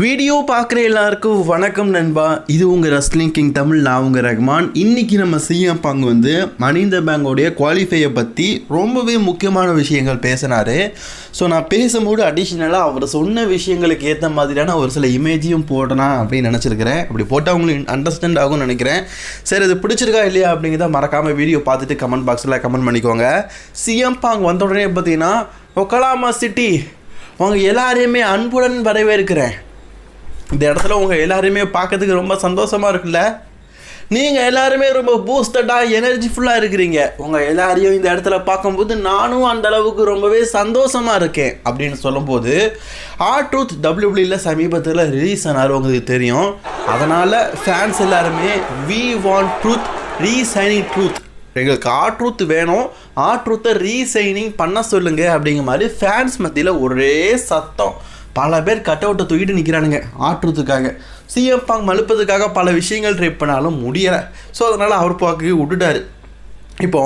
Video பார்க்குற எல்லாருக்கும் வணக்கம் நண்பா. இது உங்கள் ரஸ்லிங் கிங் தமிழ் நான் உங்கள் ரஹ்மான். இன்னைக்கு நம்ம சிஎம் பாங் வந்து மணிந்த பேங்கோடைய குவாலிஃபையை பற்றி ரொம்பவே முக்கியமான விஷயங்கள் பேசினார். ஸோ நான் பேசும்போது அடிஷ்னலாக அவர் சொன்ன விஷயங்களுக்கு ஏற்ற மாதிரியான ஒரு சில இமேஜையும் போடலாம் அப்படின்னு நினச்சிருக்கிறேன். அப்படி போட்டால் உங்களுக்கு அண்டர்ஸ்டாண்ட் ஆகும்னு நினைக்கிறேன். சரி இது பிடிச்சிருக்கா இல்லையா அப்படிங்கிறத மறக்காமல் வீடியோ பார்த்துட்டு கமெண்ட் பாக்ஸில் கமெண்ட் பண்ணிக்கோங்க. சிஎம் பாங் வந்த உடனே பார்த்தீங்கன்னா ஒக்கலாமா சிட்டி. உங்கள் எல்லாரையுமே அன்புடன் வரவேற்கிறேன். இந்த இடத்துல உங்கள் எல்லாருமே பார்க்கறதுக்கு ரொம்ப சந்தோஷமாக இருக்குல்ல? நீங்கள் எல்லாருமே ரொம்ப பூஸ்டடாக எனர்ஜிஃபுல்லாக இருக்கிறீங்க. உங்கள் எல்லாரையும் இந்த இடத்துல பார்க்கும்போது நானும் அந்த அளவுக்கு ரொம்பவே சந்தோஷமாக இருக்கேன் அப்படின்னு சொல்லும்போது ஆ ட்ரூத் டபிள்யூபிள்யூல சமீபத்தில் ரிலீஸ் ஆனார் உங்களுக்கு தெரியும். அதனால் ஃபேன்ஸ் எல்லாருமே we want truth resigning truth எங்களுக்கு ஆ ட்ரூத் வேணும். ஆ ட்ரூத்தை ரீசைனிங் பண்ண சொல்லுங்கள் அப்படிங்கிற மாதிரி ஃபேன்ஸ் மத்தியில் ஒரே சத்தம். பல பேர் கட் அவுட்டை தூக்கிட்டு நிற்கிறானுங்க ஆற்றுறதுக்காக. சிஎம் பாங் மழுப்பதுக்காக பல விஷயங்கள் ட்ரை பண்ணாலும் முடியலை. ஸோ அதனால் அவர் பார்க்க விட்டுட்டார். இப்போ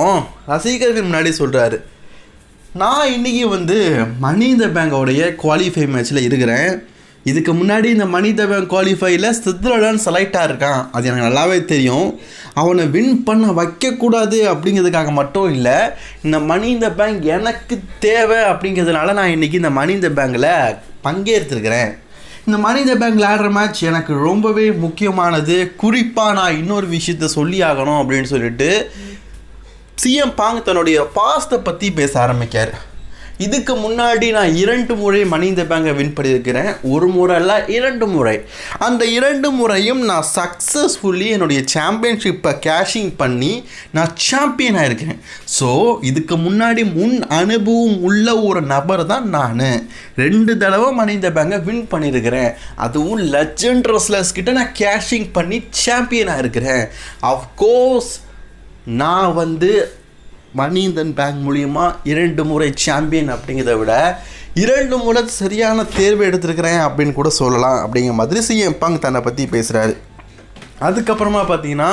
ரசிகர்கள் முன்னாடி சொல்கிறாரு நான் இன்றைக்கி வந்து மணி இந்த பேங்கோடைய குவாலிஃபை மேட்ச்சில் இருக்கிறேன். இதுக்கு முன்னாடி இந்த மணி பேங்க் குவாலிஃபைல சித்ரடன் செலக்டாக இருக்கான். அது எனக்கு நல்லாவே தெரியும். அவனை வின் பண்ண வைக்கக்கூடாது அப்படிங்கிறதுக்காக மட்டும் இல்லை இந்த மணி இந்த பேங்க் எனக்கு தேவை அப்படிங்கிறதுனால நான் இன்றைக்கி இந்த மணி இந்த பேங்கில் பங்கேற்றுருக்கிறேன். இந்த மணி இந்த பேங்க் ஆடுற மேட்ச் எனக்கு ரொம்பவே முக்கியமானது. குறிப்பாக நான் இன்னொரு விஷயத்த சொல்லி ஆகணும் அப்படின்னு சொல்லிட்டு சிஎம் பாங் தன்னுடைய பாஸ்ட்டை பற்றி பேச ஆரம்பிக்கார் இதுக்கு முன்னாடி நான் இரண்டு முறை மணிந்த பேங்கை வின் பண்ணியிருக்கிறேன். ஒரு முறை இல்லை இரண்டு முறை. அந்த இரண்டு முறையும் நான் சக்ஸஸ்ஃபுல்லி என்னுடைய சாம்பியன்ஷிப்பை கேஷிங் பண்ணி நான் சாம்பியன் இருக்கிறேன் ஸோ இதுக்கு முன்னாடி முன் அனுபவம் உள்ள ஒரு நபர் தான் நான். ரெண்டு தடவை மணிந்த பேங்கை வின் பண்ணியிருக்கிறேன். அதுவும் லெஜண்ட் ரெஸ்லர்ஸ் கிட்ட நான் கேஷிங் பண்ணி சாம்பியன் ஆயிருக்கிறேன். அஃப்கோர்ஸ் நான் வந்து மணிந்தன் பேங்க் மூலியமா இரண்டு முறை சாம்பியன் அப்படிங்கிறத விட இரண்டு முறை சரியான தேர்வு எடுத்திருக்கிறேன் அப்படின்னு கூட சொல்லலாம் அப்படிங்கிற மாதிரி சிஎம் பங் தன்னை பற்றி பேசுகிறாரு அதுக்கப்புறமா பார்த்தீங்கன்னா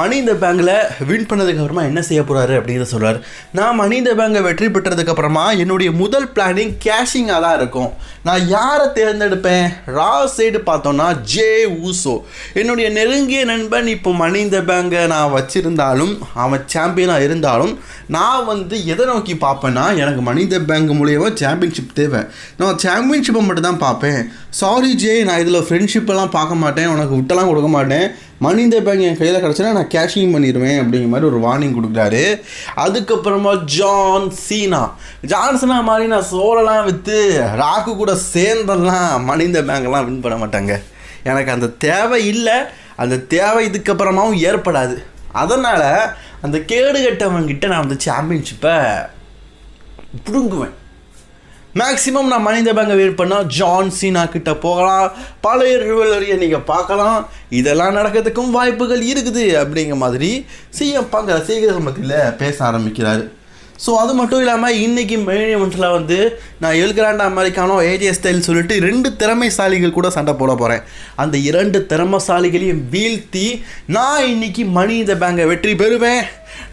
மணி இந்த பேங்கில் வின் பண்ணதுக்கப்புறமா என்ன செய்ய போகிறாரு அப்படிங்கிறத சொல்கிறார் நான் மணி இந்த பேங்கை வெற்றி பெற்றதுக்கப்புறமா என்னுடைய முதல் பிளானிங் கேஷிங்காக தான் இருக்கும். நான் யாரை தேர்ந்தெடுப்பேன்? ரா சைடு பார்த்தோன்னா ஜே ஊசோ. என்னுடைய நெருங்கிய நண்பன் இப்போ மணி இந்த பேங்கை நான் வச்சுருந்தாலும் அவன் சாம்பியனாக இருந்தாலும் நான் வந்து எதை நோக்கி பார்ப்பேன்னா எனக்கு மணி இந்த பேங்க் மூலியமாக சாம்பியன்ஷிப் தேவை. நான் சாம்பியன்ஷிப்பை மட்டும் தான் பார்ப்பேன். சாரி ஜே நான் இதில் ஃப்ரெண்ட்ஷிப்பெல்லாம் பார்க்க மாட்டேன். உனக்கு விட்டெல்லாம் கொடுக்க மாட்டேன். மணி இந்த பேங்க் என் கையில் கிடச்சுன்னா நான் கேஷிங் பண்ணிடுவேன் அப்படிங்கிற மாதிரி ஒரு வார்னிங் கொடுக்குறாரு. அதுக்கப்புறமா ஜான் சீனா ஜான்சனா மாதிரி நான் சோலெல்லாம் விற்று ராக்கு கூட சேர்ந்தெல்லாம் மணி இந்த பேங்க்லாம் வின் பண்ண மாட்டாங்க. எனக்கு அந்த தேவை இல்லை. அந்த தேவை இதுக்கப்புறமாவும் ஏற்படாது. அதனால் அந்த கேடு கட்டவங்கிட்ட நான் வந்து சாம்பியன்ஷிப்பை பிடுங்குவேன். மேக்ஸிமம் நான் மனித பேங்கை வெயிட் பண்ணால் ஜான் சீனா கிட்ட போகலாம். பழைய ரிவலரியை நீங்கள் பார்க்கலாம். இதெல்லாம் நடக்கிறதுக்கும் வாய்ப்புகள் இருக்குது அப்படிங்கிற மாதிரி சிஎம் பங்க ரசிகர்கள் மத்தியில் பேச ஆரம்பிக்கிறார். ஸோ அது மட்டும் இல்லாமல் இன்றைக்கி மெயின் இவெண்ட்டில் வந்து நான் எல்கிராண்ட் அமெரிக்கானோ ஏஜே ஸ்டைல் சொல்லிட்டு ரெண்டு திறமைசாலிகள் கூட சண்டை போட போகிறேன் அந்த இரண்டு திறமைசாலிகளையும் வீழ்த்தி நான் இன்னைக்கு மனித பேங்கை வெற்றி பெறுவேன்.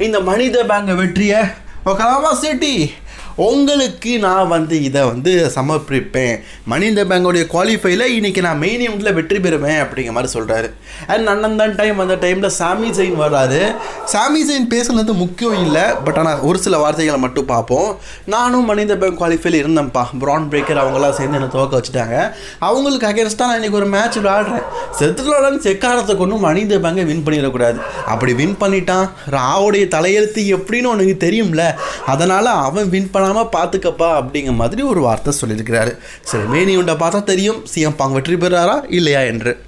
இந்த மனித பேங்கை வெற்றியை ஒக்கலாமா சிட்டி. உங்களுக்கு நான் வந்து இதை வந்து சமர்ப்பிப்பேன். மனித பேங்கோடைய குவாலிஃபைல இன்னைக்கு நான் மெயின் இவெண்ட்டில் வெற்றி பெறுவேன் அப்படிங்கிற மாதிரி சொல்கிறாரு அண்ட் அண்ணன் தான் டைம் அந்த டைமில் சாமி ஜெயின் வர்றாரு. சாமி ஜெயின் பேசுனது முக்கியம் இல்லை பட் ஆனால் ஒரு சில வார்த்தைகளை மட்டும் பார்ப்போம். நானும் மனித பேங்க் குவாலிஃபைல இருந்தேன்ப்பா. ப்ரான் பிரேக்கர் அவங்களாம் சேர்ந்து என்னை துவக்க வச்சுட்டாங்க. அவங்களுக்கு அகேன்ஸ்டாக நான் இன்றைக்கி ஒரு மேட்ச் விளாடுறேன் செத்துலாடன் செக்காரத்தை கொண்டு மனித பேங்கை வின் பண்ணிடக்கூடாது. அப்படி வின் பண்ணிட்டான். ராவுடைய தலையெழுத்து எப்படின்னு உனக்கு தெரியும்ல. அதனால் அவன் வின் பண்ணாமல் பார்த்துக்கப்பா அப்படிங்கிற மாதிரி ஒரு வார்த்தை சொல்லியிருக்கிறாரு. சரி மேனி உண்டை பார்த்தா தெரியும். சிஎம் பாங் வெற்றி பெறாரா? இல்லையா என்று.